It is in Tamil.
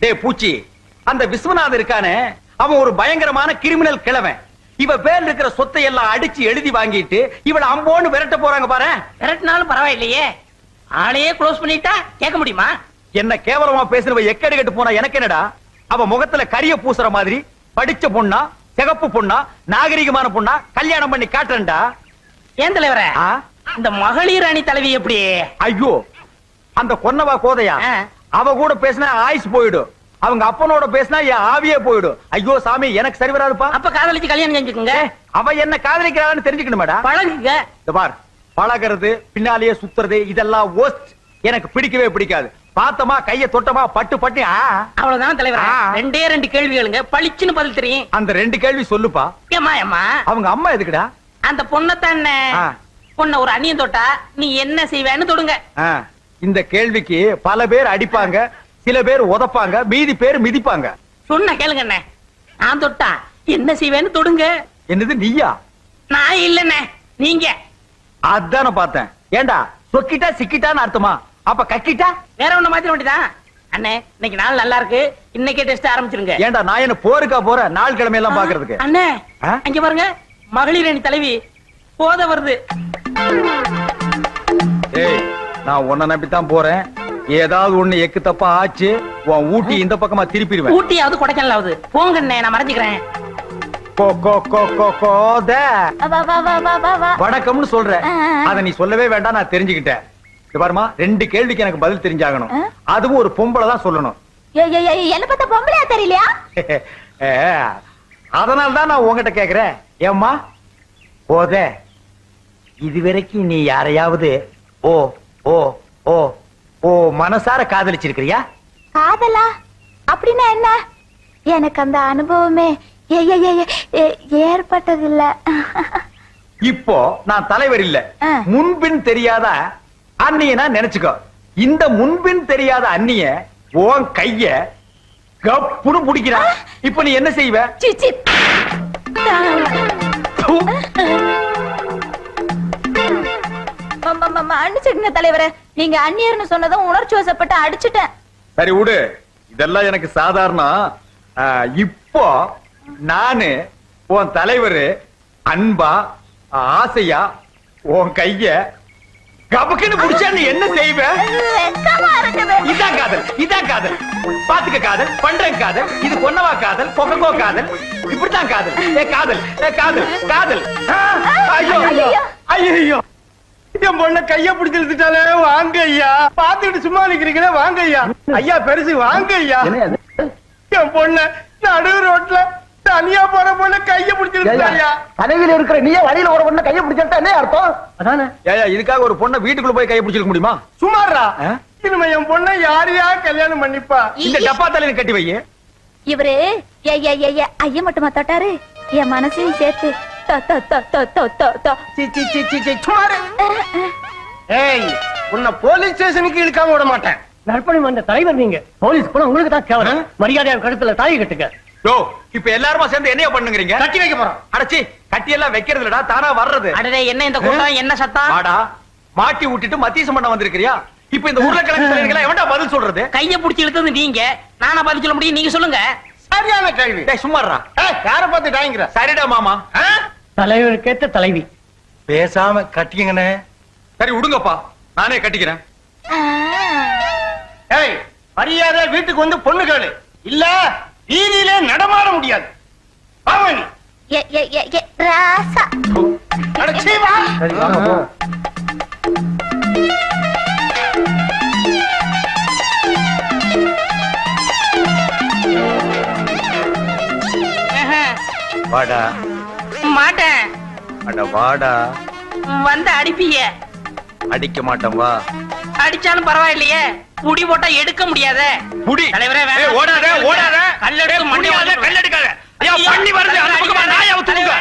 டேய் பூச்சி அந்த விஸ்வநாதன் இருக்கானே அவன் ஒரு பயங்கரமான கிரிமினல் கிழவன். இவ பேர்ல இருக்கிற சொத்தை எல்லாம் அடிச்சு எழுதி வாங்கிட்டு இவள அம்போன்னு விரட்ட போறாங்க பாரு. விரட்டினாலும் பரவாயில்லையே. ஆளையே க்ளோஸ் பண்ணிட்டா கேட்க முடியுமா? என்ன கேவலமா பேசுறவ எக்கடி கட்டு போனா எனக்கு என்னடா? அவ முகத்துல கரிய பூசுற மாதிரி படிச்ச பொண்ணா சிகப்பு பொண்ணா நாகரிகமான பொண்ணா கல்யாணம் பண்ணி காட்டுறேன்டா. ஏன் தலைவரே? இந்த மகளிர் அணி தலைவி எப்படி? ஐயோ அந்த கொன்னவா கோதையா. அவ கூட பேசினா ஆயுஸ் போயிடும் அவங்க அப்பனோட பேசினா என் ஆவியே போயிடும் ஐயோ சாமி எனக்கு சரி வராதுப்பா. அப்ப காதலிச்சு கல்யாணம் செஞ்சுக்குங்க. அவ என்ன காதலிக்கிறான்னு தெரிஞ்சுக்கணுமேடா? பழகுங்க. இந்த பார் பழகிறது பின்னாலேயே சுத்துறது இதெல்லாம் worst. எனக்கு பிடிக்கவே பிடிக்காது. பார்த்தமா கைய தொட்டமா பட்டு பட்டு. அவ்வளவுதான் தலைவரே. ரெண்டே ரெண்டு கேள்விகளுங்க. பளிச்சுன்னு பதில் தெரியும். அந்த ரெண்டு கேள்வி சொல்லுப்பா. ஏமா ஏமா அவங்க அம்மா எதுக்குடா? அந்த பொண்ணத்தானே ஆ. பொண்ண ஒரு அணியன் தொட்டா நீ என்ன செய்வேன்னு தொடுங்க. இந்த கேள்விக்கு பல பேர் அடிப்பாங்க சில பேர் உதப்பாங்க மீதி பேர் மிதிப்பாங்க. சொன்ன கேளுங்க அண்ணே நான் தொட்டா என்ன செய்வேன்னு தொடுங்க. என்னது நீயா? நான் இல்லண்ணே. நீங்க. அதான பார்த்தேன். ஏண்டா சொக்கிட்டா சிக்கிட்டான்னு அர்த்தமா? அப்ப கக்கிட்டா? வேற ஒண்ணு மாத்திர வேண்டியதான் அண்ணே இன்னைக்கு நாள் நல்லா இருக்கு. இன்னைக்கே டெஸ்ட் ஆரம்பிச்சிருங்க. ஏண்டா நான் என்ன போருக்கா போற? நாள் கிழமை எல்லாம் பாக்குறதுக்கு அண்ணே? அங்க பாருங்க. மகளிர் அணி தலைவி போத வருது. ஏய் நான் உன்னை நம்பித்தான் போறேன். ஏதாவது ஒண்ணு எக்கு தப்பா ஆச்சு உன் ஊட்டி இந்த பக்கமா திருப்பிடுவேன். ஊட்டியாவது கொடைக்கானலாவது. போங்க நான் மறைஞ்சுக்கிறேன். கோ கோ கோ கோ கோத வணக்கம்னு சொல்ற. அத நீ சொல்லவே வேண்டாம் நான் தெரிஞ்சுக்கிட்டேன். பாருமா ரெண்டு கேள்விக்கு எனக்கு பதில் தெரிஞ்சாகணும்? அதுவும் ஒரு பொம்பளை தான் சொல்லணும். ஏய், ஏய், ஏய், என்ன பார்த்தா பொம்பளையா தெரியலையா? அதனால தான் நான் உங்ககிட்ட கேக்குறேன். ஏம்மா? போத இதுவரைக்கும் நீ யாரையாவது ஓ ஓ ஓ ஓ மனசார காதலிச்சிருக்கிறியா? காதலா? அப்படின்னா என்ன? எனக்கு அந்த அனுபவமே ஏற்பட்டதில்ல. இப்போ நான் தலைவர் இல்ல. முன்பின் தெரியாத அண்ணியனா நினைச்சுக்கோ. இந்த முன்பின் தெரியாத அண்ணிய உன் கைய கப்புன்னு பிடிக்கிறான். இப்ப நீ என்ன செய்வ? மன்னிச்சிடுங்க தலைவரே. நீங்க அந்நியர்னு சொன்னதும் உணர்ச்சி வசப்பட்டு அடிச்சுட்டேன். சரி விடு. இதெல்லாம் எனக்கு சாதாரணம் இப்போ நானு உன் தலைவரு அன்பா ஆசையா உன் கைய கபக்குன்னு புடிச்சா நீ என்ன செய்வ? வெக்கமா இருக்குது இதான் காதல் இதான் காதல். பாத்துக்க காதல் பண்றேன் காதல் இது பொன்னவா காதல் கொக்கோ காதல் இப்படித்தான் காதல். ஏ காதல் ஏ காதல் காதல். ஐயோ ஐயோ ஐயோ. என் பொண்ண கைய பிடிச்சு இழுத்துட்டாலே வாங்க ஐயா பாத்துக்கிட்டு சும்மா நிக்கிறீங்களே வாங்க ஐயா ஐயா பெருசு வாங்க ஐயா என் பொண்ண நடு ரோட்ல தனியா போற பொண்ண கைய பிடிச்சு இழுத்துட்டாயா தலைவில இருக்கிற நீயே வழியில ஒரு பொண்ணு கையை பிடிச்சிட்டா என்ன அர்த்தம்? அதானே? ஏயா இதுக்காக ஒரு பொண்ணை வீட்டுக்குள்ள போய் கையை பிடிச்சிருக்க முடியுமா? சுமாரா? இனிமே என் பொண்ண யாரையா கல்யாணம் பண்ணிப்பா? இந்த டப்பா தலையில கட்டி வை இவரு ஐய மட்டுமா தொட்டாரு? என் மனசையும் சேர்த்து. ஏய் உன்னை போலீஸ் ஸ்டேஷனுக்கு இழுக்காம விட மாட்டேன். நற்பணி வந்த தலைவர் நீங்க. போலீஸ் போனா உங்களுக்கு தான் கேவலம். மரியாதையா கழுத்துல தாலி கட்டுங்க. யோ இப்ப எல்லாருமா சேர்ந்து என்னைய பண்ணுங்கறீங்க? கட்டி வைக்க போறோம். அடச்சி கட்டி எல்லாம் வைக்கிறது இல்லடா தானா வர்றது. அடடே என்ன இந்த கூட்டம் என்ன சத்தம் ஆடா மாட்டி விட்டுட்டு மத்தியசம் பண்ண வந்திருக்கிறியா? இப்ப இந்த உருளைக்கிழங்கு தலைவர்களா எவன்டா பதில் சொல்றது? கைய புடிச்சு இழுத்தது நீங்க. நானா பதில் சொல்ல முடியும்? நீங்க சொல்லுங்க. சரியான கேள்வி. டேய் சும்மாறா யார பார்த்து டாய்ங்கிற? சரிடா மாமா? தலைவருக்கேத்த தலைவி. பேசாம கட்டிக்கங்கண்ணே சரி விடுங்கப்பா. நானே கட்டிக்கிறேன். ஏய் மரியாதை வீட்டுக்கு வந்து பொண்ணு கேளு. இல்ல வீதியிலே நடமாட முடியாது. ராசா. வாடா. மாட்டேன். அட வாடா. வந்து அடிப்பீங்க. அடிக்க மாட்டேன் வா. அடிச்சாலும் பரவாயில்லையே. புடி போட்டா எடுக்க முடியாதே. புடி தலைவரே, ஓடாத ஓடாத. புடியாத, போட்டுருவேன். கல்லெடுக்காத. பண்ணி வருது அந்த பக்கமா நாயா தூங்க